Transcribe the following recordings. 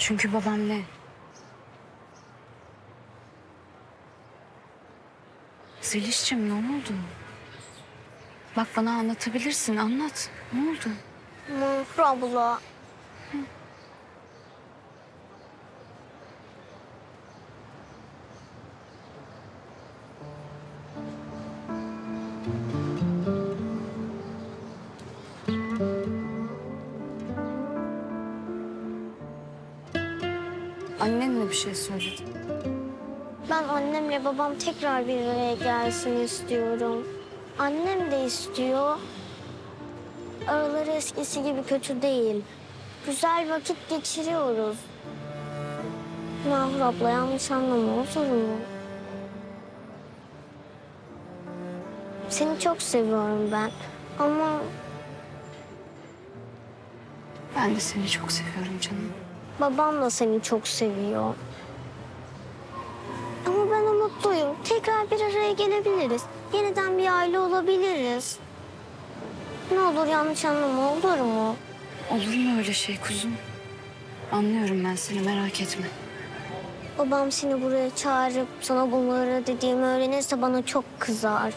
Çünkü babam ne? Zeliş'cim ne oldu? Bak bana anlatabilirsin anlat. Ne oldu? Mahur abla. Annen mi bir şey söyledi? Ben annemle babam tekrar bir araya gelsin istiyorum. Annem de istiyor. Araları eskisi gibi kötü değil. Güzel vakit geçiriyoruz. Mahur abla yanlış anlama olur mu? Seni çok seviyorum ben. Ama Ben de seni çok seviyorum canım. Babam da seni çok seviyor. Ama ben umutluyum. Tekrar bir araya gelebiliriz. Yeniden bir aile olabiliriz. Ne olur yanlış anlama olur mu? Olur mu öyle şey kuzum? Anlıyorum ben seni merak etme. Babam seni buraya çağırıp sana bunları dediğimi öğrenirse bana çok kızar.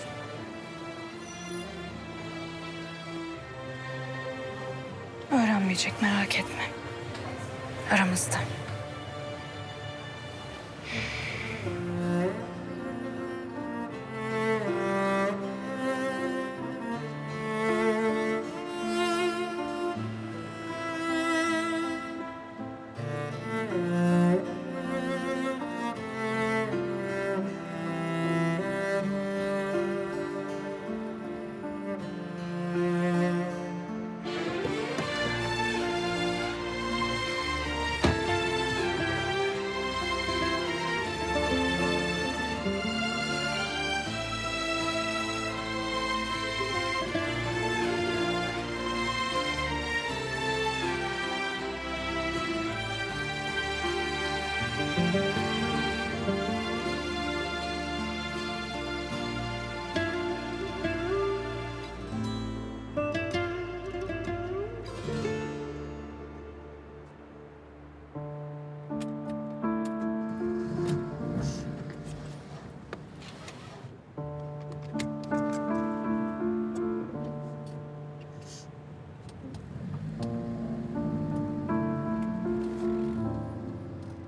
Öğrenmeyecek merak etme. Aramızda.